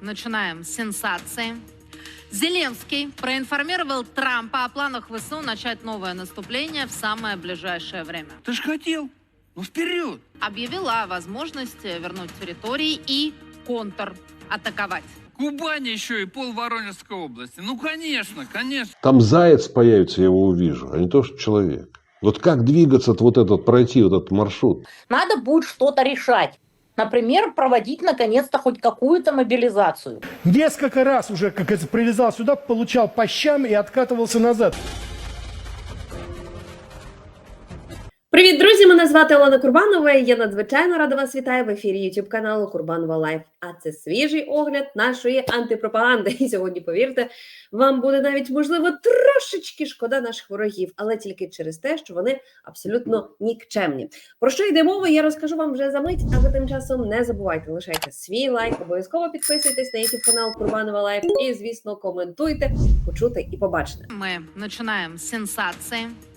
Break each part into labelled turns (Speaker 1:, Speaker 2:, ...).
Speaker 1: начинаем с сенсации. Зеленский проинформировал Трампа о планах ВСУ начать новое наступление в самое ближайшее время.
Speaker 2: Ты ж хотел. Ну вперед.
Speaker 1: Объявил о возможности вернуть территории и контратаковать.
Speaker 2: Кубань еще и пол Воронежской области. Ну, конечно, конечно.
Speaker 3: Там заяц появится, я его увижу, а не то, что человек. Вот как двигаться, вот этот, пройти вот этот маршрут?
Speaker 4: Надо будет что-то решать. Например, проводить наконец-то хоть какую-то мобилизацию.
Speaker 5: Несколько раз уже, как это прилезал сюда, получал по щам и откатывался назад.
Speaker 6: Привіт, друзі! Мене звати Олена Курбанова. і Я надзвичайно рада вас вітаю в ефірі YouTube каналу Курбанова Лайф. А це свіжий огляд нашої антипропаганди. І сьогодні, повірте, вам буде навіть можливо трошечки шкода наших ворогів, але тільки через те, що вони абсолютно нікчемні. Про що йде мова? Я розкажу вам вже за мить. А ви тим часом не забувайте лишайте свій лайк, обов'язково підписуйтесь на YouTube канал Курбанова Лайф і, звісно, коментуйте, почути і побачите.
Speaker 1: Мы начинаем с сенсации.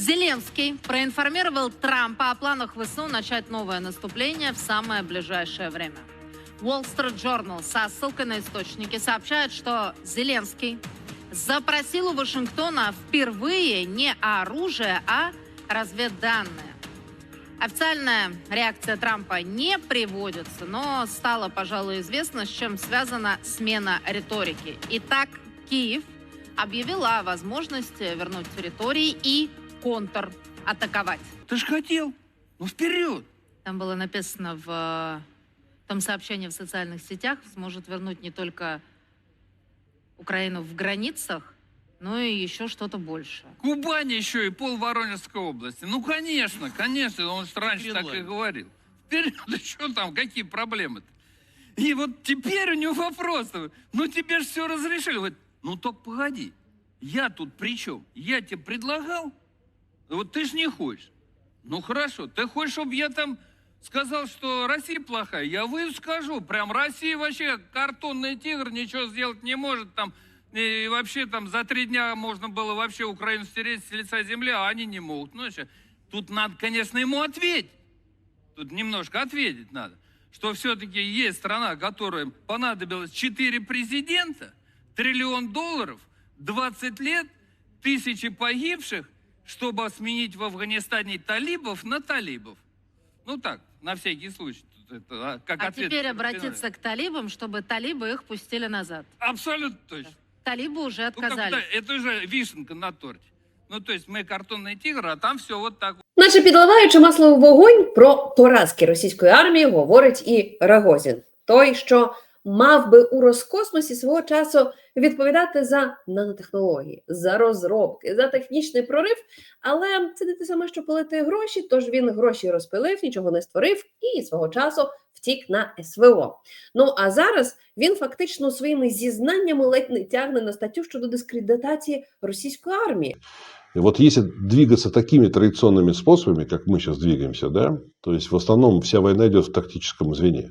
Speaker 1: Зеленский проинформировал Трампа о планах ВСУ начать новое наступление в самое ближайшее время. Wall Street Journal со ссылкой на источники сообщает, что Зеленский запросил у Вашингтона впервые не оружие, а разведданные. Официальная реакция Трампа не приводится, но стало, пожалуй, известно, с чем связана смена риторики. Итак, Киев объявил о возможности вернуть территории и контратаковать.
Speaker 2: Ты ж хотел. Ну вперед.
Speaker 1: Там было написано в том сообщении в социальных сетях, сможет вернуть не только Украину в границах, но и еще что-то большее.
Speaker 2: Кубань еще и пол Воронежской области. Ну, конечно, конечно. Он же раньше так и говорил. Вперед, да что там, какие проблемы-то? И вот теперь у него вопрос. Ну, тебе же все разрешили. Вот, ну, только погоди. Я тут при чем? Я тебе предлагал? Вот ты ж не хочешь. Ну, хорошо. Ты хочешь, чтобы я там сказал, что Россия плохая? Я выйду скажу. Прям Россия вообще картонный тигр, ничего сделать не может. Там и вообще там за три дня можно было вообще Украину стереть с лица земли, а они не могут. Ну, что, тут надо, конечно, ему ответить. Тут немножко ответить надо. Что все-таки есть страна, которой понадобилось 4 президента, триллион долларов, 20 лет, тысячи погибших, чтобы сменить в Афганистане талибов на талибов. Ну так, на всякий случай. Тут это, а, как
Speaker 1: А
Speaker 2: ответ
Speaker 1: теперь
Speaker 2: подбираю.
Speaker 1: обратиться к талибам, чтобы талибы их пустили назад.
Speaker 2: Абсолютно точно.
Speaker 1: Талибы уже
Speaker 2: Ну, как
Speaker 1: отказались.
Speaker 2: будто это же вишенка на торте. Ну, то есть мы картонный тигр, а там все вот так. вот.
Speaker 6: Наче підливаючи масло в вогонь про поразки російської армії, говорить і Рагозін, той, що мав би у Роскосмосі свого часу відповідати за нанотехнології, за розробки, за технічний прорив. Але це не те саме, що пилити гроші. Тож він гроші розпилив, нічого не створив і свого часу втік на СВО. Ну а зараз він фактично своїми зізнаннями ледь не тягне на статтю щодо дискредитації російської армії.
Speaker 3: И вот если двигаться такими традиционными способами, как мы сейчас двигаемся, да, то есть в основном вся война идет в тактическом звене.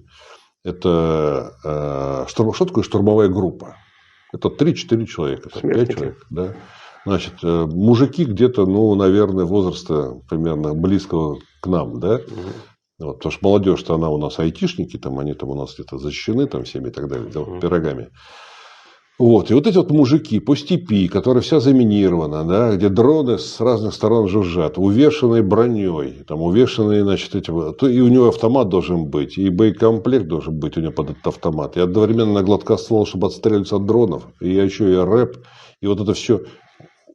Speaker 3: Это э, штурм- что такое штурмовая группа? Это 3-4 человека, там, 5
Speaker 5: Смертники.
Speaker 3: человек, да. Значит, э, мужики где-то, ну, наверное, возраста примерно близкого к нам, да. Вот, потому что молодежь-то она у нас айтишники, там они там у нас где-то защищены там всеми и так далее, да,
Speaker 5: Мгм.
Speaker 3: пирогами. Вот, и вот эти вот мужики по степи, которая вся заминирована, да, где дроны с разных сторон жужжат, увешанные броней, там увешанные, значит, эти, то и у него автомат должен быть, и боекомплект должен быть у него под этот автомат, и одновременно гладкоствол, чтобы отстреливаться от дронов, и еще и рэп, и вот это все.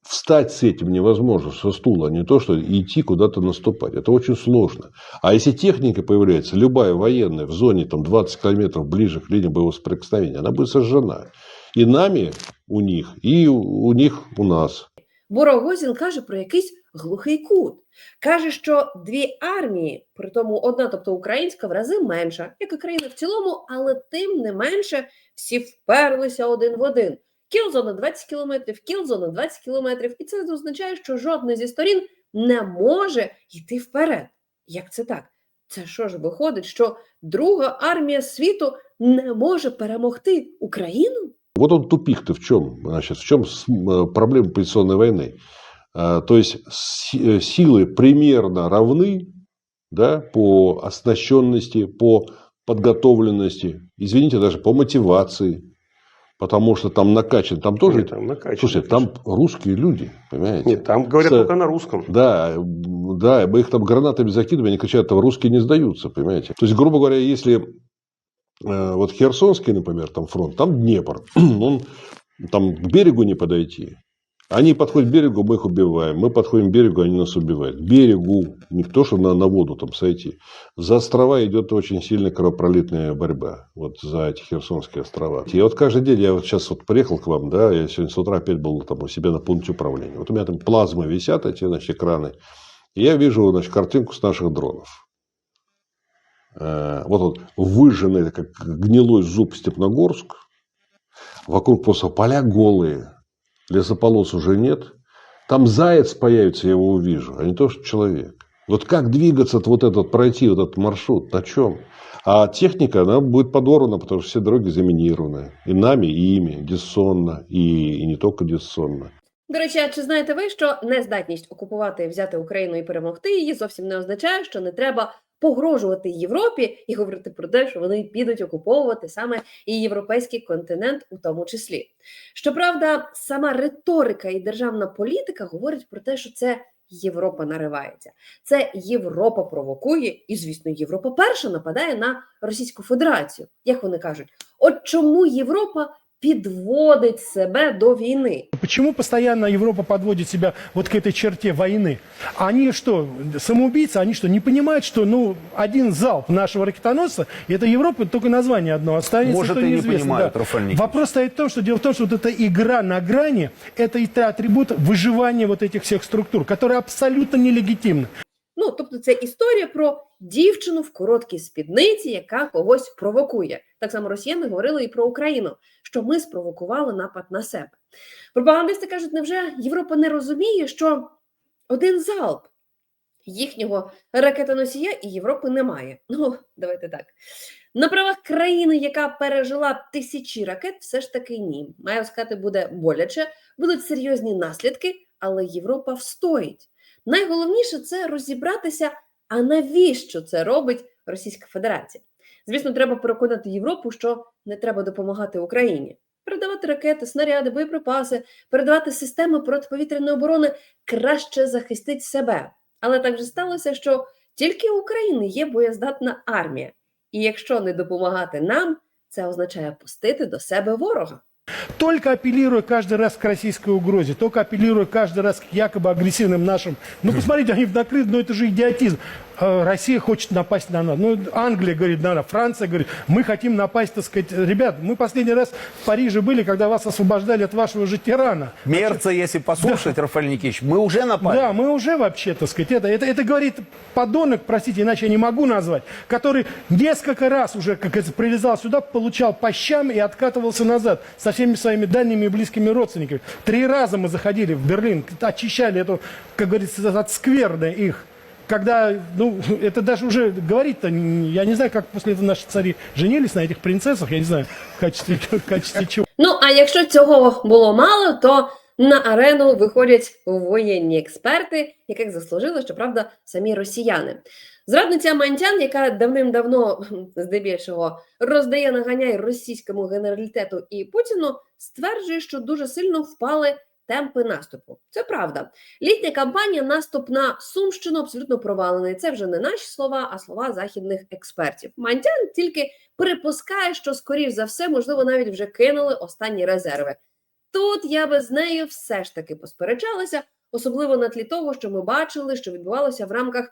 Speaker 3: Встать с этим невозможно, со стула, не то, что идти куда-то наступать. Это очень сложно. А если техника появляется, любая военная, в зоне там, 20 километров ближе к линии боевого соприкосновения, она будет сожжена. И нами у них, и у них у нас.
Speaker 6: Бо Рогозін каже про якийсь глухий кут. Каже, що дві армії, при тому одна, тобто українська, в рази менша, як і країна в цілому, але тим не менше всі вперлися один в один. Кілзона 20 кілометрів, кілзона 20 кілометрів. І це означає, що жодна зі сторін не може йти вперед. Як це так? Це що ж виходить, що друга армія світу не може перемогти Україну?
Speaker 3: Вот он тупик-то в чем? Значит, в чем м, проблема позиционной войны? А, То есть э, силы примерно равны да, по оснащенности, по подготовленности, извините, даже по мотивации, потому что там накачан, там тоже...
Speaker 7: Нет, там накачано,
Speaker 3: Слушайте, там русские люди, понимаете?
Speaker 7: Нет, там говорят
Speaker 3: С-
Speaker 7: только на русском.
Speaker 3: Да, да, мы их там гранатами закидываем, они кричат, там русские не сдаются, понимаете? То есть, грубо говоря, если э, вот Херсонский, например, там фронт, там Днепр, он там к берегу не подойти. Они подходят к берегу, мы их убиваем. Мы подходим к берегу, они нас убивают. К берегу, не то, что на, на воду там сойти. За острова идет очень сильная кровопролитная борьба. Вот за эти Херсонские острова. И вот каждый день, я вот сейчас вот приехал к вам, да, я сегодня с утра опять был там у себя на пункте управления. Вот у меня там плазмы висят, эти, значит, экраны. И я вижу, значит, картинку с наших дронов. Э, Вот он выжженный, как гнилой зуб Степногорск. Вокруг просто поля голые. Лесополос уже нет. Там заяц появится, я его увижу, а не то, что человек. Вот как двигаться, вот этот, пройти вот этот маршрут, на чем? А техника, она будет подорвана, потому что все дороги заминированы. И нами, и ими, диссонно, и, и не только диссонно.
Speaker 6: До речі, а чи знаєте ви, що нездатність окупувати, взяти Україну і перемогти її зовсім не означає, що не треба погрожувати Європі і говорити про те, що вони підуть окуповувати саме і європейський континент, у тому числі. Щоправда, сама риторика і державна політика говорять про те, що це Європа наривається, це Європа провокує, і звісно, Європа перша нападає на Російську Федерацію. Як вони кажуть, от чому Європа підводить себе до війни?
Speaker 5: Почему постоянно Европа подводит себя вот к этой черте войны? Они что, самоубийцы? Они что, не понимают, что ну, один залп нашего ракетоносца, и это Европа, только название одно останется,
Speaker 8: Может,
Speaker 5: то
Speaker 8: и не
Speaker 5: неизвестно.
Speaker 8: понимают,
Speaker 5: да.
Speaker 8: Рафаэль Никитич.
Speaker 5: Вопрос стоит в том, что дело в том, что вот эта игра на грани, это и та атрибут выживания вот этих всех структур, которые абсолютно нелегитимны.
Speaker 6: Ну, тобто, це історія про дівчину в короткій спідниці, яка когось провокує. Так само росіяни говорили і про Україну, що ми спровокували напад на себе. Пропагандисти кажуть, невже Європа не розуміє, що один залп їхнього ракетоносія і Європи немає. Ну, давайте так. На правах країни, яка пережила тисячі ракет, все ж таки ні. Маю сказати, буде боляче, будуть серйозні наслідки, але Європа встоїть. Найголовніше це розібратися, а навіщо це робить Російська Федерація. Звісно, треба переконати Європу, що не треба допомагати Україні. Передавати ракети, снаряди, боєприпаси, передавати системи протиповітряної оборони краще захистить себе. Але так же сталося, що тільки у України є боєздатна армія. І якщо не допомагати нам, це означає пустити до себе ворога.
Speaker 5: Только апеллируя каждый раз к российской угрозе, только апеллируя каждый раз к якобы агрессивным нашим... Ну, посмотрите, они накрыты, ну это же идиотизм. Э, Россия хочет напасть на нас. Ну, Англия говорит, на нас. Франция говорит, мы хотим напасть, так сказать. Ребят, мы последний раз в Париже были, когда вас освобождали от вашего же тирана.
Speaker 8: Мерца, если послушать, Рафаэль Никитич, мы уже напали.
Speaker 5: Да, мы уже вообще, так сказать, это, это, это говорит подонок, простите, иначе я не могу назвать, который несколько раз уже, как говорится, прилезал сюда, получал по щам и откатывался назад со всеми своими дальними и близкими родственниками. Три раза мы заходили в Берлин, очищали эту, как говорится, от скверны их. Когда, ну, это даже уже говорить-то, н- я не знаю, как после этого наши цари женились на этих принцессах, я не знаю, в качестве, в качестве чего.
Speaker 6: Ну а якщо цього було мало, то на арену виходять воєнні експерти, яких заслужили, щоправда, самі росіяни. Зрадниця Мантян, яка давним-давно хм, здебільшого роздає наганяй російському генералітету і Путіну, стверджує, що дуже сильно впали темпи наступу. Це правда. Літня кампанія наступ на Сумщину абсолютно провалений. Це вже не наші слова, а слова західних експертів. Мантян тільки припускає, що скоріш за все, можливо, навіть вже кинули останні резерви. Тут я би з нею все ж таки посперечалася, особливо на тлі того, що ми бачили, що відбувалося в рамках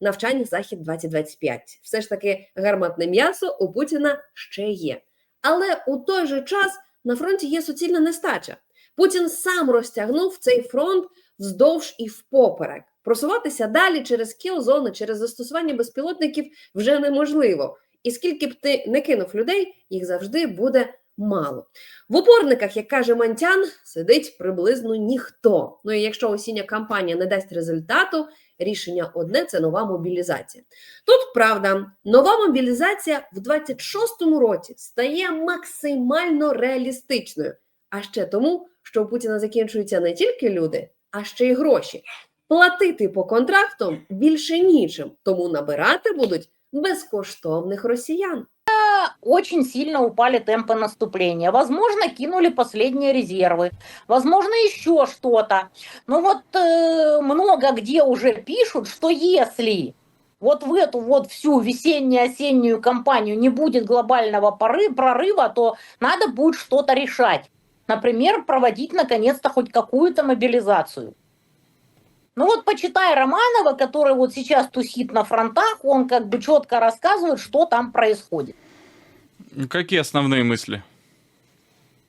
Speaker 6: навчання Захід 2025. Все ж таки гарматне м'ясо у Путіна ще є. Але у той же час на фронті є суцільна нестача. Путін сам розтягнув цей фронт вздовж і впоперек. Просуватися далі через кіл-зони, через застосування безпілотників вже неможливо. І скільки б ти не кинув людей, їх завжди буде мало. В опорниках, як каже Мантян, сидить приблизно ніхто. Ну і якщо осіння кампанія не дасть результату, рішення одне це нова мобілізація. Тут правда, нова мобілізація в 26-му році стає максимально реалістичною. А ще тому, що у Путіна закінчуються не тільки люди, а ще й гроші. Платити по контрактам більше нічим, тому набирати будуть безкоштовних росіян.
Speaker 4: Очень сильно упали темпы наступления. Возможно, кинули последние резервы. Возможно, еще что-то. Но вот э, много где уже пишут, что если вот в эту вот всю весенне-осеннюю кампанию не будет глобального поры- прорыва, то надо будет что-то решать. Например, проводить наконец-то хоть какую-то мобилизацию. Ну вот почитай Романова, который вот сейчас тусит на фронтах, он как бы четко рассказывает, что там происходит.
Speaker 7: Какие основные мысли?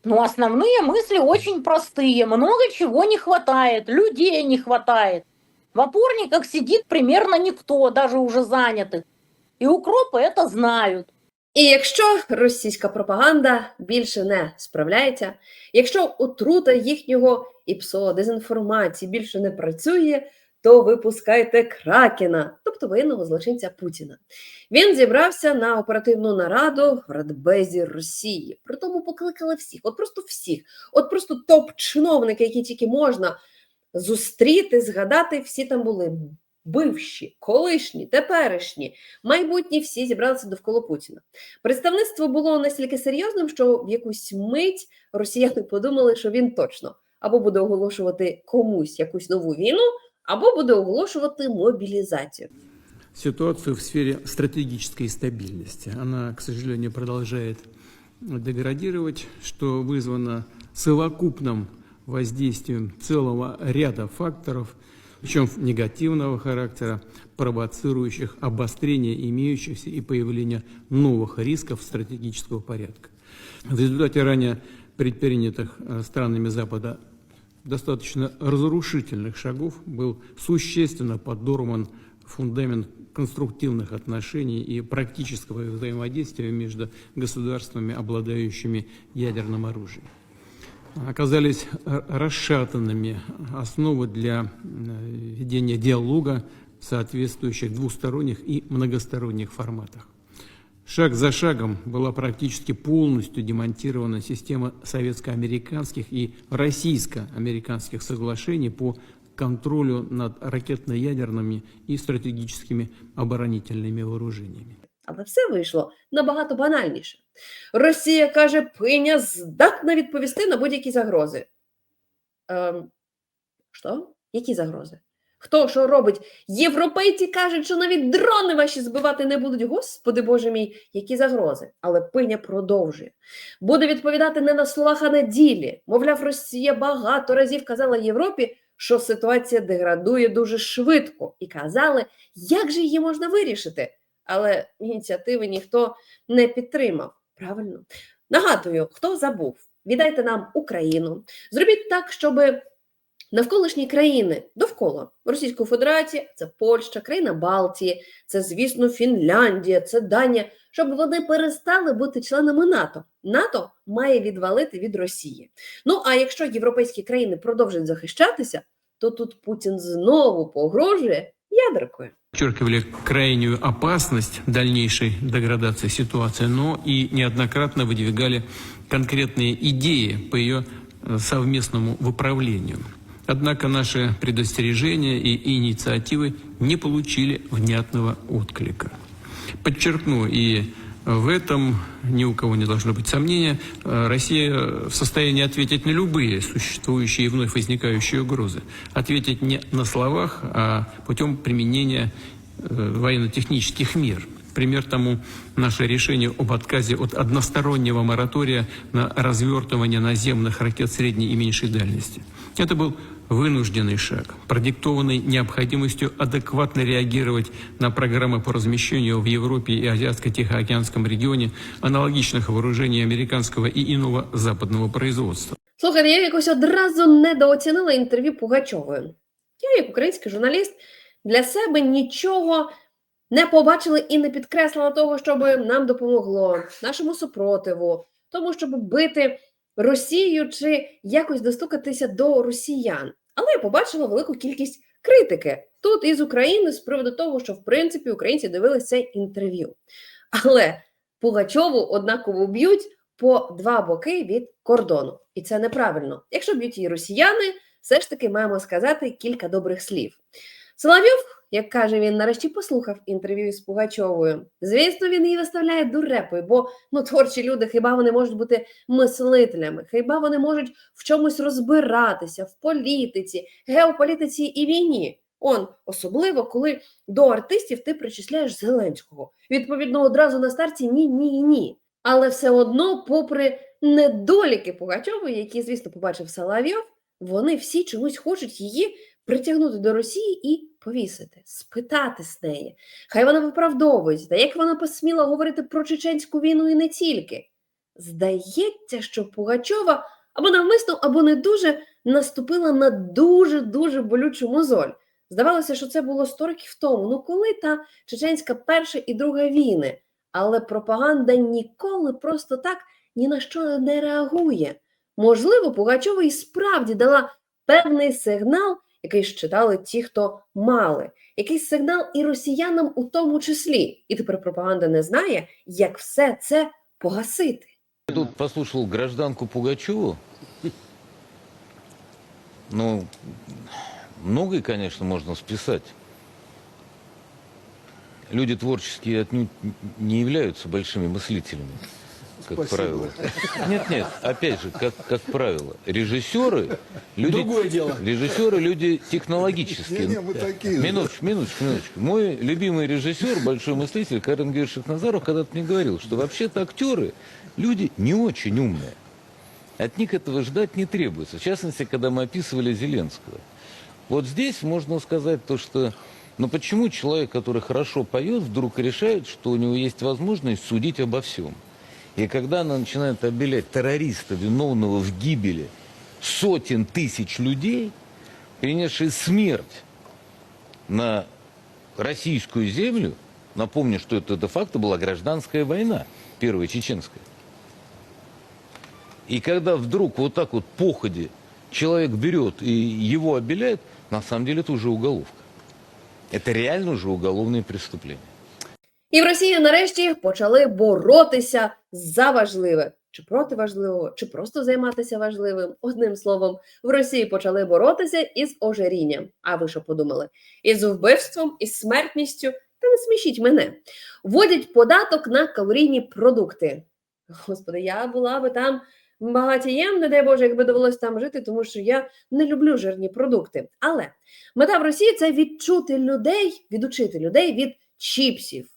Speaker 4: Ну, основные мысли очень простые. Много чего не хватает, людей не хватает. В опорниках сидит примерно никто, даже уже занятых. И укропы это знают.
Speaker 6: І якщо російська пропаганда більше не справляється, якщо отрута їхнього ІПСО, дезінформації більше не працює, то випускайте Кракена, тобто воєнного злочинця Путіна. Він зібрався на оперативну нараду в Радбезі Росії. При тому покликали всіх, от просто всіх, от просто топ-чиновники, які тільки можна зустріти, згадати, всі там були. Бивші, колишні, теперішні, майбутні всі зібралися довкола Путіна. Представництво було настільки серйозним, що в якусь мить росіяни подумали, що він точно або буде оголошувати комусь якусь нову війну, або буде оголошувати мобілізацію.
Speaker 9: ситуацию в сфере стратегической стабильности. Она, к сожалению, продолжает деградировать, что вызвано совокупным воздействием целого ряда факторов, причем негативного характера, провоцирующих обострение имеющихся и появление новых рисков стратегического порядка. В результате ранее предпринятых э, странами Запада достаточно разрушительных шагов был существенно подорван фундамент конструктивных отношений и практического взаимодействия между государствами, обладающими ядерным оружием. Оказались р- расшатанными основы для э, ведения диалога в соответствующих двусторонних и многосторонних форматах. Шаг за шагом была практически полностью демонтирована система советско-американских и российско-американских соглашений по контролю над ракетно-ядерными и стратегическими оборонительными вооружениями.
Speaker 6: Але все вийшло набагато банальніше. Росія каже, пиня здатна відповісти на будь-які загрози. Ем, що? Які загрози? Хто що робить? Європейці кажуть, що навіть дрони ваші збивати не будуть. Господи Боже мій, які загрози. Але пиня продовжує. Буде відповідати не на словах, а на ділі. Мовляв, Росія багато разів казала Європі, що ситуація деградує дуже швидко, і казали, як же її можна вирішити. Але ініціативи ніхто не підтримав. Правильно. Нагадую, хто забув, віддайте нам Україну. Зробіть так, щоб навколишні країни довкола Російської Федерації, це Польща, країна Балтії, це, звісно, Фінляндія, це Данія, щоб вони перестали бути членами НАТО. НАТО має відвалити від Росії. Ну а якщо європейські країни продовжать захищатися, то тут Путін знову погрожує ядеркою.
Speaker 9: подчеркивали крайнюю опасность дальнейшей деградации ситуации, но и неоднократно выдвигали конкретные идеи по ее э, совместному выправлению. Однако наши предостережения и инициативы не получили внятного отклика. Подчеркну, и в этом ни у кого не должно быть сомнения, э, Россия в состоянии ответить на любые существующие и вновь возникающие угрозы. Ответить не на словах, а путем применения э, военно-технических мер. Пример тому наше решение об отказе от одностороннего моратория на развертывание наземных ракет средней и меньшей дальности. Это был вынужденный шаг, продиктованный необходимостью адекватно реагировать на программы по размещению в Европе и Азиатско-Тихоокеанском регионе аналогичных вооружений американского и иного западного производства.
Speaker 6: Слухайте, я якось одразу недооцінила інтерв'ю Пугачовою. Я, як український журналіст, для себе нічого не побачила і не підкреслила того, щоб нам допомогло нашому супротиву, тому щоб бити Росію чи якось достукатися до росіян. Але я побачила велику кількість критики тут із України з приводу того, що в принципі українці дивилися це інтерв'ю. Але Пугачову однаково б'ють по два боки від кордону, і це неправильно. Якщо б'ють її росіяни, все ж таки маємо сказати кілька добрих слів. Соловйов як каже він, нарешті послухав інтерв'ю з Пугачовою. Звісно, він її виставляє дурепою, бо ну творчі люди, хіба вони можуть бути мислителями, хіба вони можуть в чомусь розбиратися в політиці, геополітиці і війні. Он, особливо, коли до артистів ти причисляєш Зеленського. Відповідно, одразу на старті ні, ні ні. Але все одно, попри недоліки Пугачової, які, звісно, побачив Соловйов, вони всі чомусь хочуть її притягнути до Росії і повісити, спитати з неї. Хай вона виправдовується, як вона посміла говорити про чеченську війну і не тільки. Здається, що Пугачова або навмисно, або не дуже наступила на дуже-дуже болючу мозоль. Здавалося, що це було 100 років тому. Ну коли та чеченська перша і друга війни, але пропаганда ніколи просто так ні на що не реагує. Можливо, Пугачова і справді дала певний сигнал, який ж читали ті, хто мали, якийсь сигнал і росіянам у тому числі. І тепер пропаганда не знає, як все це погасити.
Speaker 10: Я тут послушал гражданку Пугачеву. Ну, многое, конечно, можно списать. Люди творческие отнюдь не являются большими мыслителями, как правило. Нет, нет, опять же, как, как правило, режиссеры, люди,
Speaker 8: Другое дело.
Speaker 10: режиссеры люди технологические. Минуточку, минуточку, минуточку. Мой любимый режиссер, большой мыслитель Карен Герших Назаров когда-то мне говорил, что вообще-то актеры люди не очень умные. От них этого ждать не требуется. В частности, когда мы описывали Зеленского. Вот здесь можно сказать то, что ну почему человек, который хорошо поет, вдруг решает, что у него есть возможность судить обо всем? И когда она начинает обелять террориста, виновного в гибели сотен тысяч людей, принесшие смерть на российскую землю, напомню, что это де-факто была гражданская война, первая чеченская. И когда вдруг вот так вот походе человек берет и его обеляет, на самом деле это уже уголовка. Это реально уже уголовное преступление.
Speaker 6: І в Росії нарешті почали боротися за важливе. Чи проти важливого, чи просто займатися важливим. Одним словом, в Росії почали боротися із ожирінням. А ви що подумали? Із вбивством, із смертністю? Та не смішіть мене. Вводять податок на калорійні продукти. Господи, я була би там багатієм, не дай Боже, якби довелося там жити, тому що я не люблю жирні продукти. Але мета в Росії це відчути людей, відучити людей від чіпсів,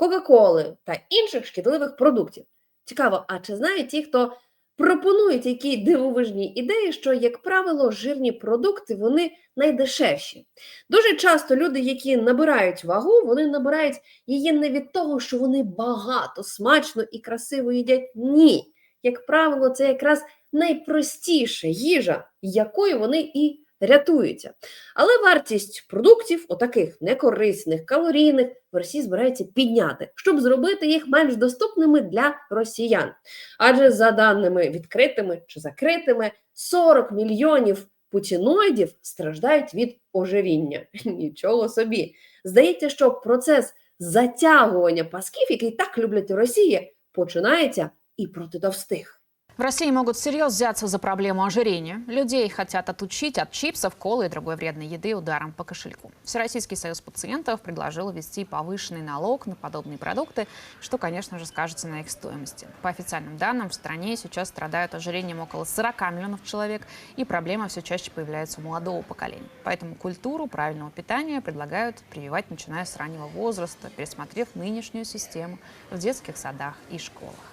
Speaker 6: Кока-Коли та інших шкідливих продуктів. Цікаво, а чи знають ті, хто пропонують які дивовижні ідеї, що, як правило, жирні продукти вони найдешевші. Дуже часто люди, які набирають вагу, вони набирають її не від того, що вони багато, смачно і красиво їдять. Ні. Як правило, це якраз найпростіша їжа, якою вони і рятуються. Але вартість продуктів, отаких некорисних, калорійних, в Росії збирається підняти, щоб зробити їх менш доступними для росіян. Адже за даними відкритими чи закритими, 40 мільйонів путіноїдів страждають від ожиріння. Нічого собі. Здається, що процес затягування пасків, який так люблять у Росії, починається і проти товстих.
Speaker 11: В России могут всерьез взяться за проблему ожирения. Людей хотят отучить от чипсов, колы и другой вредной еды ударом по кошельку. Всероссийский союз пациентов предложил ввести повышенный налог на подобные продукты, что, конечно же, скажется на их стоимости. По официальным данным, в стране сейчас страдают ожирением около 40 миллионов человек, и проблема все чаще появляется у молодого поколения. Поэтому культуру правильного питания предлагают прививать, начиная с раннего возраста, пересмотрев нынешнюю систему в детских садах и школах.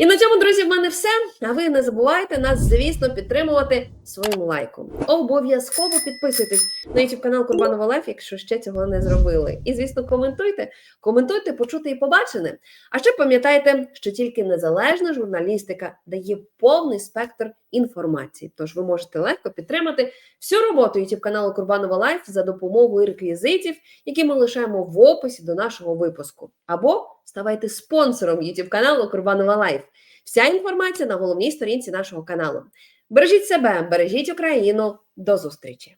Speaker 6: І на цьому, друзі, в мене все. А ви не забувайте нас, звісно, підтримувати своїм лайком. Обов'язково підписуйтесь на YouTube канал Курбанова Лайф, якщо ще цього не зробили. І, звісно, коментуйте, коментуйте, почути і побачене. А ще пам'ятайте, що тільки незалежна журналістика дає повний спектр інформації. Тож ви можете легко підтримати всю роботу YouTube каналу Курбанова Лайф за допомогою реквізитів, які ми лишаємо в описі до нашого випуску. Або ставайте спонсором YouTube каналу Курбанова Лайф. Вся інформація на головній сторінці нашого каналу. Бережіть себе, бережіть Україну. До зустрічі!